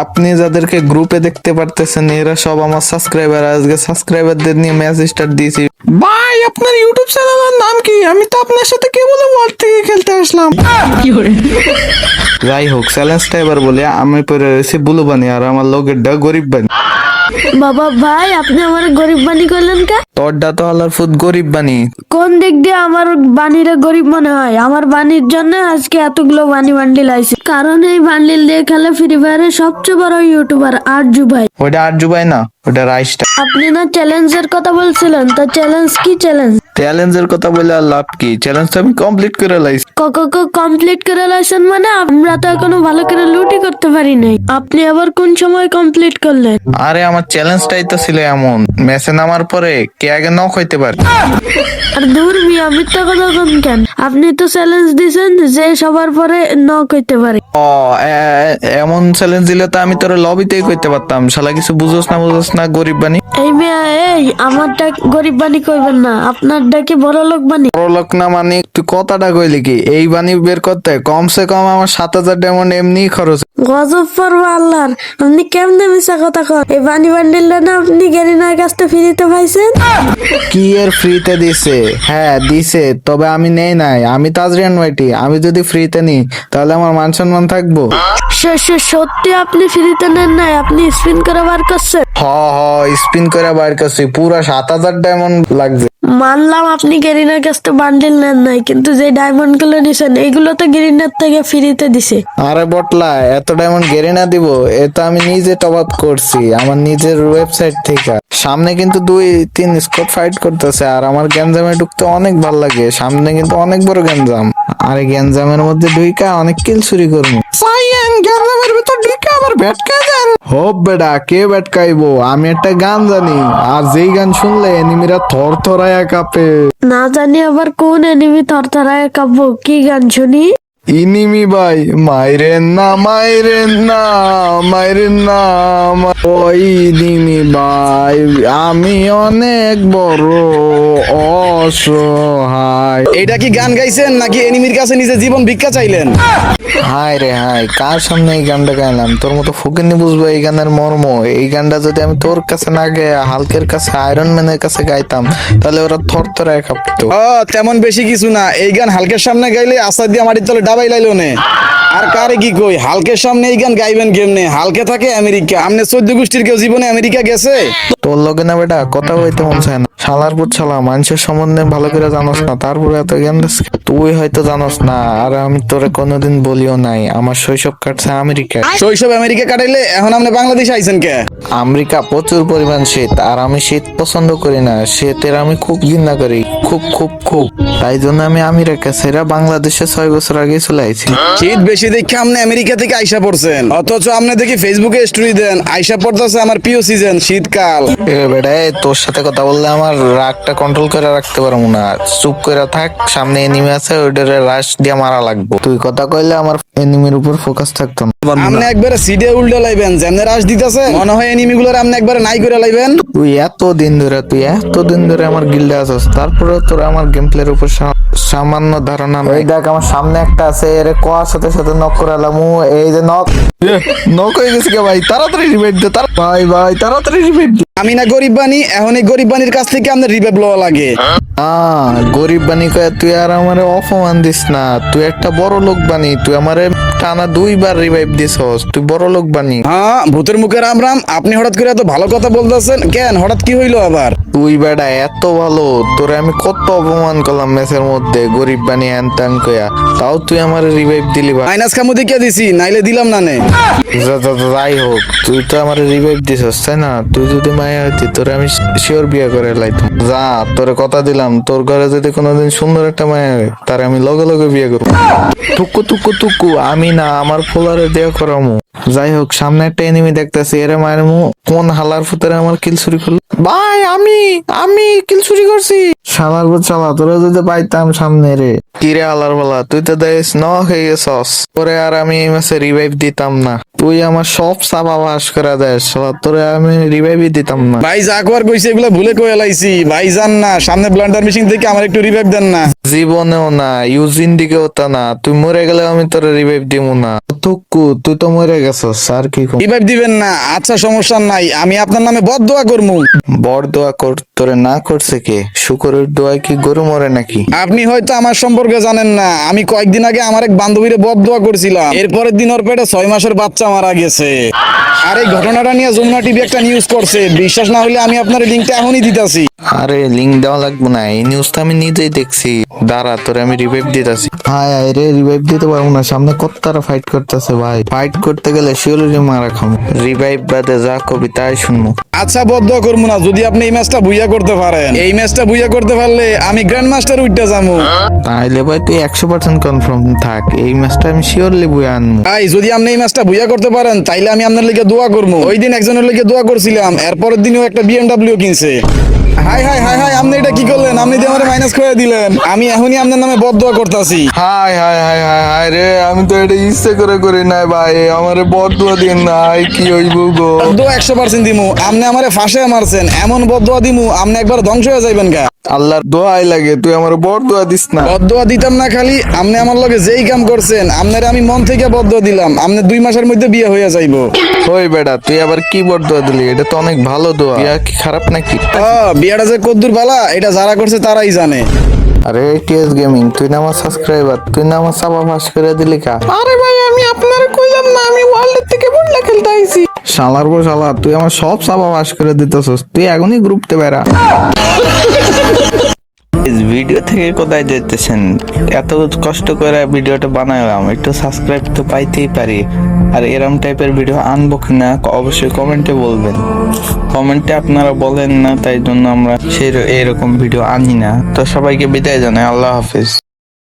আপনি যাদেরকে গ্রুপে দেখতে পারতেছেন এরা সব আমার সাবস্ক্রাইবার আজকে সাবস্ক্রাইবারদের নিয়ে ম্যাচ স্টার্ট দিয়েছি। ভাই আপনার ইউটিউব চ্যানেলের নাম কি? আমি তো আপনার সাথে কেবল ওয়ার্ল্ড থেকে খেলতে আসলাম। যাই হোক চ্যালেঞ্জটা এবার বলি আমি পরে রয়েছি বুলু বানি আর আমার লোকের ডা গরিব বানি। বাবা ভাই আপনি আমার গরিব বাণী করলেন কে? তোরটা তো আল্লাহর ফুদ গরিব বানি কোন দিক দিয়ে আমার বাণীরা গরিব মনে হয়? আমার বাণীর জন্য আজকে এতগুলো বাণী বান্ডিল আইছে। কারণ এই বান্ডিল দিয়ে খেলে ফ্রি ফায়ারের সবচেয়ে বড় ইউটিউবার আরজু ভাই। ওইটা আরজু ভাই না? ওটা রাইসটা। আপনি না চ্যালেঞ্জের কথা বলছিলেন তা চ্যালেঞ্জ কি চ্যালেঞ্জ? চ্যালেঞ্জের কথা বলে আর লাভ কি? চ্যালেঞ্জ তো আমি কমপ্লিট করে লাইছি। কমপ্লিট করে লাইছেন মানে আমরা তো এখনও ভালো করে লুটি করতে পারি নাই। আপনি আবার কোন সময় কমপ্লিট করলেন? আরে আমার চ্যালেঞ্জটাই তো ছিল এমন। ম্যাচে নামার পরে কে আগে নক হইতে পারে? আর দূর মিয়া মিথ্যা কথা কোন কেন? আপনি তো চ্যালেঞ্জ দিছেন যে সবার পরে নক হইতে পারে। ও এ- এমন চ্যালেঞ্জ দিলে তো আমি তোর লবিতেই করতে পারতাম। শালা কিছু বুঝোস না বুঝোস না। গরিব বানি এই মিয়া এই আমারটা গরিব বাণী করবেন না আপনারটা কি বড় লোক বাণী? বড়লোক না মানে তুই কথাটা কইলি কি? এই বানি বের করতে কমসে কম আমার সাত হাজার ডায়মন্ড এমনি খরচ গজব পড়ব আল্লাহর আপনি কেমনে মিশা কথা কন? এই বাণী বান্ডিল না আপনি গেরিনার কাছ থেকে ফ্রিতে পাইছেন? কি এর ফ্রিতে দিছে? হ্যাঁ দিছে তবে আমি নেই নাই। আমি তাজরিয়ান ওয়াইটি আমি যদি ফ্রিতে নিই তাহলে আমার মান সম্মান থাকব। সে- সে সত্যি আপনি ফ্রিতে নেন নাই আপনি স্পিন করে বার করছেন? হ হ স্পিন করে বাইর করছি। পুরা সাত হাজার ডায়মন্ড লাগছে। মানলাম আপনি গেরিনার কাছ থেকে বান্ডিল নেন নাই কিন্তু যে ডায়মন্ডগুলো নিছেন এগুলো তো গেরিনার থেকে ফ্রিতে দিছে। আরে বটলা এত ডায়মন্ড গেরে না দিব এ তো আমি নিজে টপ আপ করছি আমার নিজের ওয়েবসাইট থেকে। সামনে কিন্তু দুই তিন স্কোপ ফাইট করতেছে আর আমার গ্যাঞ্জামে ঢুকতে অনেক ভালো লাগে। সামনে কিন্তু অনেক বড় গ্যাঞ্জাম। আর এই গ্যাঞ্জামের মধ্যে ঢুইকা অনেক কিল চুরি করব। ভিতর ঢুইকা আবার ভেটকে যান। হোপ বেডা কে ভেটকাইবো? আমি একটা গান জানি। আর যেই গান শুনলে এনিমিরা থর থরায়া কাঁপে। না জানি আবার কোন এনিমি থরথরায় কাঁপবো। কি গান শুনি? ইনিমি ভাই মাইরেন না মাইরেন না মাইরেন না ওই ইনিমি ভাই আমি অনেক বড় অসহায়। এটা কি গান গাইছেন নাকি এনিমির কাছে নিজে জীবন ভিক্ষা চাইলেন? হায় রে হায় কার সামনে এই গানটা গাইলাম? তোর মতো ফুকিনি বুঝব এই গানের মর্ম। এই গানটা যদি আমি তোর কাছে না গে হালকের কাছে আয়রন ম্যানের কাছে গাইতাম তাহলে ওরা থর থরায় কাঁপতো তেমন বেশি কিছু না। এই গান হালকের সামনে গাইলে আসাদ দিয়ে মাটির তলে লাইলো নে। আর কারে কি কই? হালকের সামনে এই গান গাইবেন কেমনে? হালকে থাকে আমেরিকা। আমনে চোদ্দ গোষ্ঠীর কেউ জীবনে আমেরিকা গেছে? তোর লগে না বেটা কথা হইতে মন চায় না। শালার পুত শালা মানুষের সম্বন্ধে ভালো করে জানোস না তারপরে এত জ্ঞান দিস। তুই হয়তো জানোস না আর আমি তোরে কোনোদিন বলিও নাই আমার শৈশব কাটছে আমেরিকায়। শৈশব আমেরিকা কাটাইলে এখন আপনি বাংলাদেশে আইছেন কে? আমেরিকা প্রচুর পরিমাণ শীত আর আমি শীত পছন্দ করি না শীতের আমি খুব ঘৃণা করি খুব খুব খুব। তাই জন্য আমি আমেরিকা সেরা বাংলাদেশে ছয় বছর আগে চলে আইছি। শীত বেশি দেখে আপনি আমেরিকা থেকে আইসা পড়ছেন। অথচ আপনি দেখি ফেসবুকে স্টোরি দেন আইসা পড়তেছে আমার প্রিয় সিজন শীতকাল। এ বেটা তোর সাথে কথা বললে আমার রাগটা কন্ট্রোল করে রাখতে পারব না। চুপ করে থাক সামনে এনিমি আছে ওইটারে রাশ দিয়ে মারা লাগবো। তুই কথা কইলে আমার এনিমির উপর ফোকাস থাকতো না। আপনি একবারে সিডে উল্টে লাইবেন যেমনে রাশ দিতেছে মনে হয় এনিমি গুলোর আপনি একবারে নাই করে লাইবেন। তুই এত দিন ধরে তুই এত দিন ধরে আমার গিল্ডে আছিস তারপরে তোর আমার গেম প্লের উপর সামান্য ধারণা নাই। দেখ আমার সামনে একটা আছে এর কোয়ার সাথে সাথে নক করালাম ও, এই যে নক নক হয়ে গেছে কে ভাই? তাড়াতাড়ি রিভাইভ দে তার ভাই ভাই তাড়াতাড়ি রিভাইভ দে। আমি না গরিব বানি এখন এই গরিব বানির কাছ থেকে আপনার রিভেভ লওয়া লাগে। গরিব বানি কয়ে তুই আর আমারে অপমান দিস না। তুই একটা বড় লোক বানি তুই আমারে টানা দুইবার রিভাইভ দিছস। তুই বড় লোক বানি হ্যাঁ ভূতের মুখে রাম রাম আপনি হঠাৎ করে এত ভালো কথা বলতেছেন কেন? হঠাৎ কি হইল আবার? তুই বেটা এত ভালো তোরে আমি কত অপমান করলাম ম্যাচের মধ্যে গরিব বানি হ্যান ত্যান কয়া। তাও তুই আমার রিভাইভ দিলি ভাই। মাইনাস কামু দিকে দিছি? নাইলে দিলাম না নে। যাই হোক তুই তো আমার রিভাইভ দিছস তাই না? তুই যদি মায়া হইতি তোরে আমি শিওর বিয়ে করে লাইতাম। যা তোরে কথা দিলাম তোর ঘরে যদি কোনোদিন সুন্দর একটা মায়া হয় তার আমি লগে লগে বিয়ে করব। টুকু টুকু টুকু আমি না আমার ফোলারে দেয়া করামু। যাই হোক সামনে একটা এনিমি দেখতেছি এরে মায়ের মু কোন হালার ফুতারে আমার কিল চুরি করল? ভাই আমি আমি কিল চুরি করছি। শালার গো চালা তোরা যদি পাইতাম সামনে রে। কিরে আলার বলা তুই তো দেশ ন হয়ে গেছস। তোরে আর আমি এই মাসে রিভাইভ দিতাম না। তুই আমার সব চাপা বাস করে দেশ শালা, তোরে আমি রিভাইভই দিতাম না। ভাই যা কর কইছে এগুলো ভুলে কই এলাইছি ভাই জান না সামনে ব্লান্ডার মেশিন থেকে আমার একটু রিভাইভ দেন না। জীবনেও না ইউজিন দিকেও তা না। তুই মরে গেলে আমি তোরে রিভাইভ দিব না। তুকু তুই তো মরে গেছস আর কি? রিভাইভ দিবেন না। আচ্ছা সমস্যা নাই। আমি আপনার নামে বদ দোয়া করমু। বড়দোয়া কর তোরে না করছে কে? শুকরের দোয়ায় কি গরু মরে নাকি? আপনি হয়তো আমার সম্পর্কে জানেন না। আমি কয়েকদিন আগে আমার এক বান্ধবীরে বদ দোয়া করছিলাম। এরপরের দিন ওর পেটে ছয় মাসের বাচ্চা মারা গেছে। আর এই ঘটনাটা নিয়ে যমুনা টিভি একটা নিউজ করছে। বিশ্বাস না হলে আমি আপনার লিঙ্কটা এখনই দিতেছি। আরে লিঙ্ক দেওয়া লাগবে না। এই নিউজটা আমি নিজেই দেখছি। দাঁড়া তোরে আমি রিভাইভ দিতেছি। হায় হায় রে রিভাইভ দিতে পারব না। সামনে কত তারা ফাইট করতেছে ভাই। ফাইট করতে গেলে শিওলি মারা খাম। রিভাইভ বাদে যা কবি তাই শুনব। আচ্ছা বদ্ধ করব না যদি আপনি এই ম্যাচটা বুইয়া করতে পারেন। এই ম্যাচটা বুইয়া করতে পারলে আমি গ্র্যান্ড মাস্টার উঠতে যাব। তাইলে ভাই তুই একশো পার্সেন্ট কনফার্ম থাক এই ম্যাচটা আমি শিওরলি বই আনব। ভাই যদি আপনি এই ম্যাচটা বুইয়া করতে পারেন তাইলে আমি আপনার লিগে দোয়া করব। ওই দিন একজনের লিগে দোয়া করছিলাম এরপরের দিনও একটা বিএমডাব্লিউ কিনছে। হাই হাই হাই হাই আপনি এটা কি করলেন? আপনি আমার মাইনাস করে দিলেন। আমি এখনই আপনার নামে বদ দোয়া করতেছি। হাই হাই হাই হাই হাই রে আমি তো এটা ইচ্ছে করে করি নাই ভাই। আমারে বদুয়া দিন নাই কি হইব গো? দোয়া একশো পার্সেন্ট দিমু। আপনি আমারে ফাঁসে মারছেন। এমন বদ দোয়া দিমু আপনি একবার ধ্বংস হয়ে যাইবেন গা। আল্লাহর দোয়াই লাগে তুই আমার বড় দোয়া দিস না। বদদোয়া দিতাম না খালি আপনি আমার লগে যেই কাম করছেন আপনারে আমি মন থেকে বদদোয়া দিলাম। আপনি দুই মাসের মধ্যে বিয়ে হয়ে যাইবো। ওই বেটা তুই আবার কি বড় দোয়া দিলি? এটা তো অনেক ভালো দোয়া। বিয়া কি খারাপ নাকি? ও বিয়াটা যে কদ্দুর বালা এটা যারা করছে তারাই জানে। আরে টিএস গেমিং তুই না আমার সাবস্ক্রাইবার তুই না আমার সাবা ফাঁস করে দিলি কা? আরে ভাই আমি আপনার কইলাম না আমি থেকে বললা খেলতে আইছি। শালার গো শালা তুই আমার সব সাবা ফাঁস করে দিতেছস তুই এখনই গ্রুপতে বেড়া। ভিডিও থেকে কোথায় যেতেছেন এত কষ্ট করে ভিডিওটা বানাইলাম, একটু সাবস্ক্রাইব তো পাইতেই পারি। আর এরম টাইপের ভিডিও আনব কিনা অবশ্যই কমেন্টে বলবেন। কমেন্টে আপনারা বলেন না, তাই জন্য আমরা সেই এরকম ভিডিও আনি না। তো সবাইকে বিদায় জানাই, আল্লাহ হাফিজ।